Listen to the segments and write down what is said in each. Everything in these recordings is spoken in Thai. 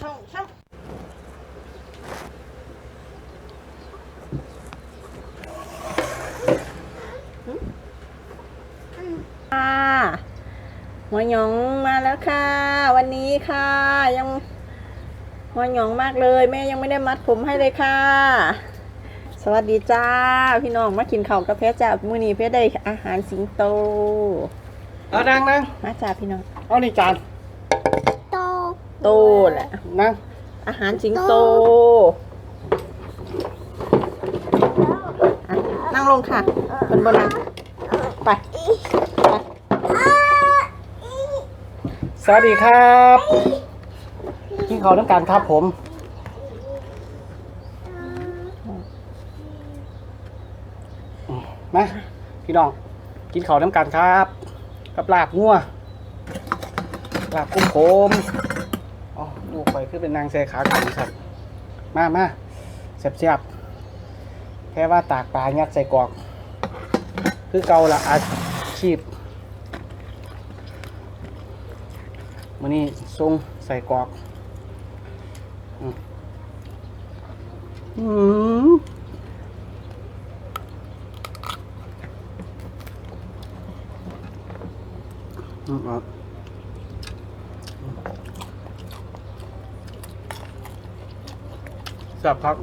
ช่องช่องค่ะหัวหยองมาแล้วค่ะ วันนี้ค่ะ ยังหัวหยองมากเลย แม่ยังไม่ได้มัดผมให้เลยค่ะ สวัสดีจ้า พี่น้องมากินข้าวกับเพชรจ้ามื้อนี้เพชรได้อาหารสิงโตเอานั่งนั่งมาจ้าพี่น้อง เอานี่จานโต โตแหละนั่งอาหารสิงโตอะนั่งลงค่ะเป็นบนนั้นไปสวัสดีครับกินข้าวน้ำกันครับผม มาพี่น้อง กินข้าวน้ำกันครับ กับลาบงัวลาบกุ้งโคม อ๋อลูกไปขึ้นเป็นนางเซขากันครับมามาเสียบเสียบๆแค่ว่าตากปลายัดใส่กรอก คือเกาละอาชีพมันนี่ทรงใส่กรอกอืมอืมอืม เอาแซ่บครับ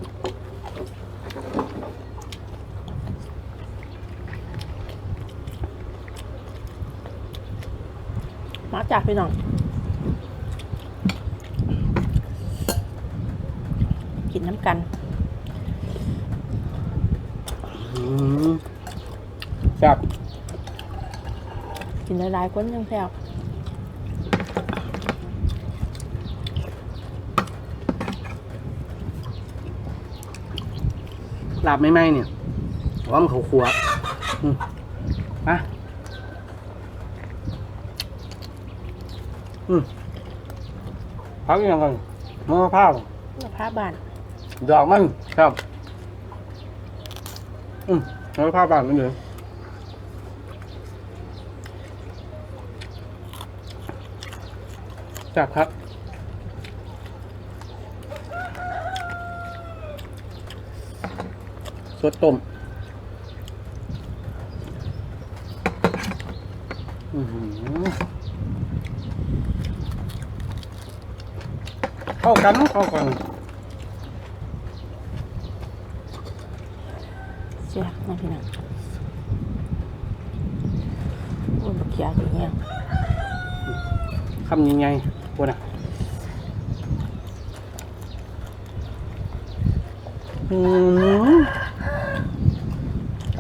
มาจากพี่น้องกินน้ำกันอืมแซ่บกินหลายๆคนยังแซ่บ ลาบไม่ไหมเนี่ยว่ามันเขาขัวอืมมาอืมพักยังไงมะพร้าวมะพร้าวบานดอกมันครับอืมมะพร้าวบานมันเดี๋ยวจับครับ สดต้มอื้อหือเข้ากันเข้ากันแซ่บนะพี่น้องโอ้ยบักเขียไปเนี่ยคำยังไงพวกน่ะอืม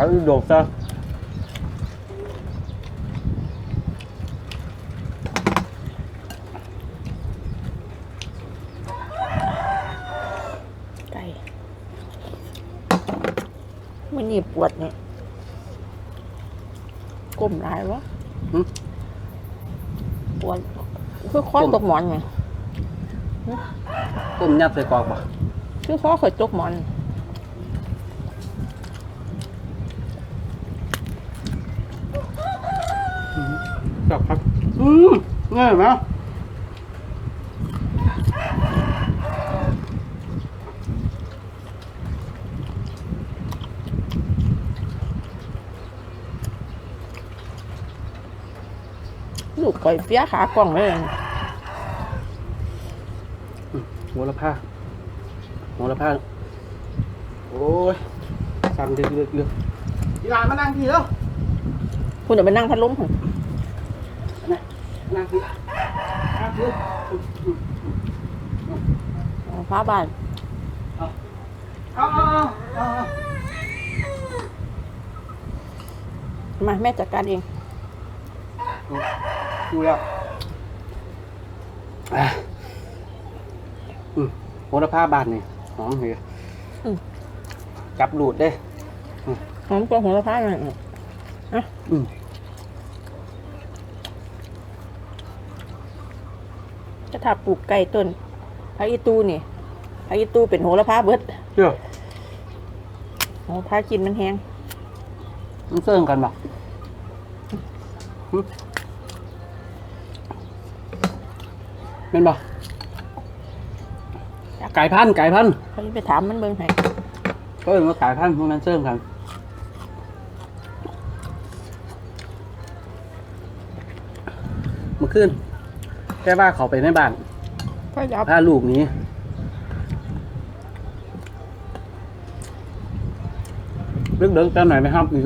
เอาโดดซะไก่มันนี่ปวดเนี่ยก้มหลายวะหึปวดคือข้อตกหมอนไงต้มยัดใส่กรอกป่ะคือข้อเคยตกหมอน จับครับ อืมง่ายไหมลูกก่อยเปียขากล่องเลยหัวละผ้าหัวละผ้าโอ้ย สั่นดึกดึกดึกกีฬามานั่งทีแล้วคุณเดี๋ยวไปนั่งพัดลมผมนั่ง ทีนั่งทีฟ้าบานมาแม่จัดการเองดูแล้วอืมโหระพาบานนี่หอมเหรอจับหลูดเด้หอมกว่าหัวละพาหน่อยอืม ถ้าปลูกไก่ต้นพระอีตูนี่พระอีตูเป็นโหระพาเบิดเชื่อโหระพากินมันแห้งมันเสื่องกันบ่หึเป็นบ่ไก่พันธุ์ไก่พันธุ์เขาไปถามมันเบิ่งให้ก็เห็นว่าไก่พันธุ์พวกนั้นเสื่อมกันเมื่อคืน แค่ว่าเขาไปในบ้านก็จะเอาพาลูกหนี้เรื่องเดินตามไหนไหมครับอีก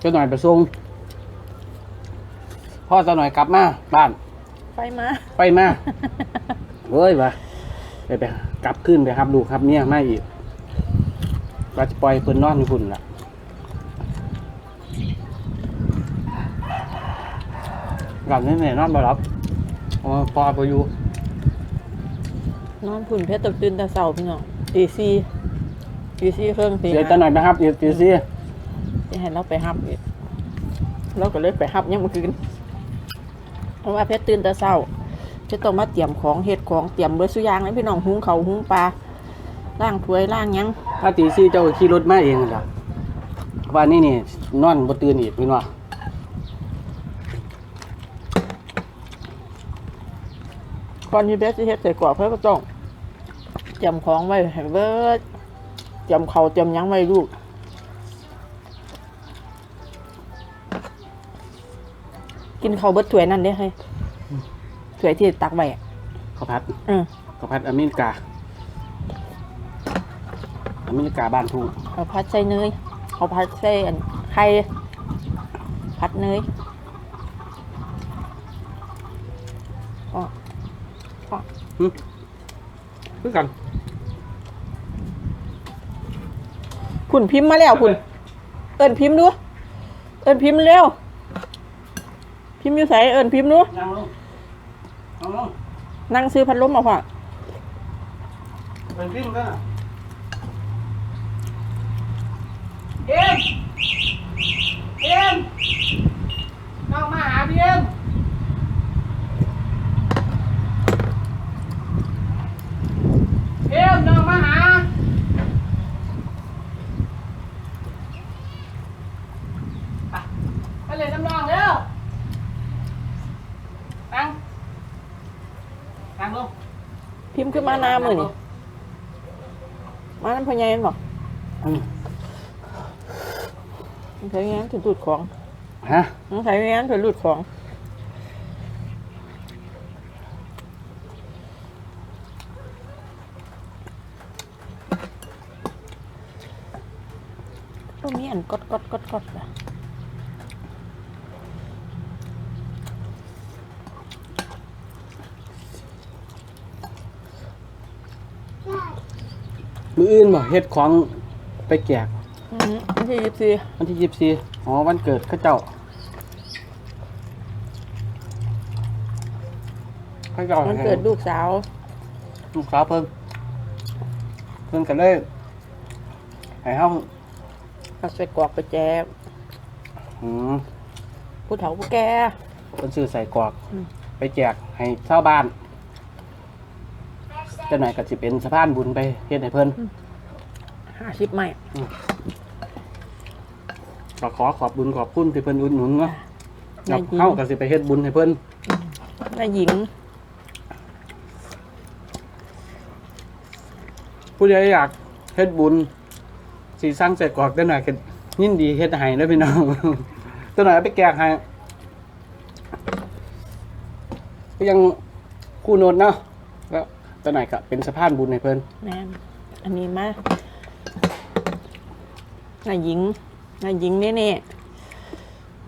เจะหน่อยไปส่งพ่อเจะหน่อยกลับมาบ้าน ไฟมา ไปมา เว้ยวะไปไป กลับขึ้นไปครับลูกครับเนี่ยไม่อีกก็จะปล่อยเพิ่นนอนอยู่พุ่นละกลับนี่เนี่ยนอนบ่รับเอามาปอไปอยู่นอนผุ่นเพชรตกตื่นแต่เช้าพี่น้องตีสี่ตีสี่ครึ่งตีเดี๋ยวจะห้าหน่อยนะครับเดี๋ยวตีซี่จะให้เราไปฮับอีกเราก็เลยไปฮับยังเมื่อคืนเพราะว่าเพชรตื่นแต่เช้า เพชรต้องมาเตรียมของเฮ็ดของเตรียมเบอร์สุอยางเลยพี่น้องหุงเขาวหุงปลาล่างถ้วยล่างหยังถ้าตีซี่เจ้าก็ขี่รถมาเองล่ะว่านี่นี่นอนบ่ตื่นอีกพี่น้องก่อนที่เบสจะเฮ็ดใส่กรอบเพื่อก็ต้องเตรียมของไว้ให้เบิดเตรียมเขาวเตรียมหยังไว้ลูกกินเขาวเบิดถ้วยนั่นเด้ให้ ถ้วยที่ตักไว้อะข้าวผัดอืมข้าวผัดอเมริกา อเมริกาบ้านทุ่งเอาพัดใส่เนยเอาพัดใส่อันไข่พัดเนยอ๋อคือกันคุณพิมพ์มาแล้วคุณ เอิญพิมพ์ดู เอิญพิมพ์เร็ว พิมพ์อยู่ใส่เอิญพิมพ์ดูนั่งลง นั่งลงนั่งซื้อพัดลมมาพ่อเป็นพิมพ์กันอะเอ็มเอ็มน้องมาหาพี่เอ็มเอ็มน้องมาหาอะไปเลยน้ำน้องเร็วนั่ง นั่งลงพิมพ์ขึ้นมาหน้ามือนี่มาน้ำพญายนบอกอืมใช้งานถึงหลุดของฮะใช้งานถึงหลุดของก็มีอันกดกดกดกดอะ มืออื่นบ่เฮ็ดของไปแจกอืมวันที่ยี่สิบสี่วันที่ยี่สิบสี่อ๋อวันเกิดเข้าเจ้าเข้าเจ้าวันเกิดลูกสาวลูกสาวเพิ่นเพิ่นกันเลยให้เฮาเอาใส่กรอกไปแจกอืมผู้เฒ่าผู้แก่เพิ่นซื้อใส่กรอก อืม ไปแจกให้ชาวบ้านเจ้าหน่อยก็สิเป็นสะพานบุญไปเฮ็ดให้เพิ่นห้าสิบไม้ก็ขอขอบบุญขอบคุณที่เพิ่นอุดหนุนเนาะนายหญิงเฮาก็สิไปเฮ็ดบุญให้เพิ่นนายหญิง ผู้ใดอยากเฮ็ดบุญสีสร้างใส่กรอกได้หน่อยก็ยินดีเฮ็ดให้เด้อพี่น้องตัวหน่อยเอาไปแกกให้ก็ยังคู่โนดเนาะ ตัวหน่อยก็เป็นสะพานบุญให้เพิ่นแม่นอันนี้มากนายหญิงนายหญิงเนี่ยนี่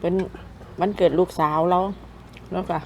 เป็นวันเกิดลูกสาวเราแล้วก็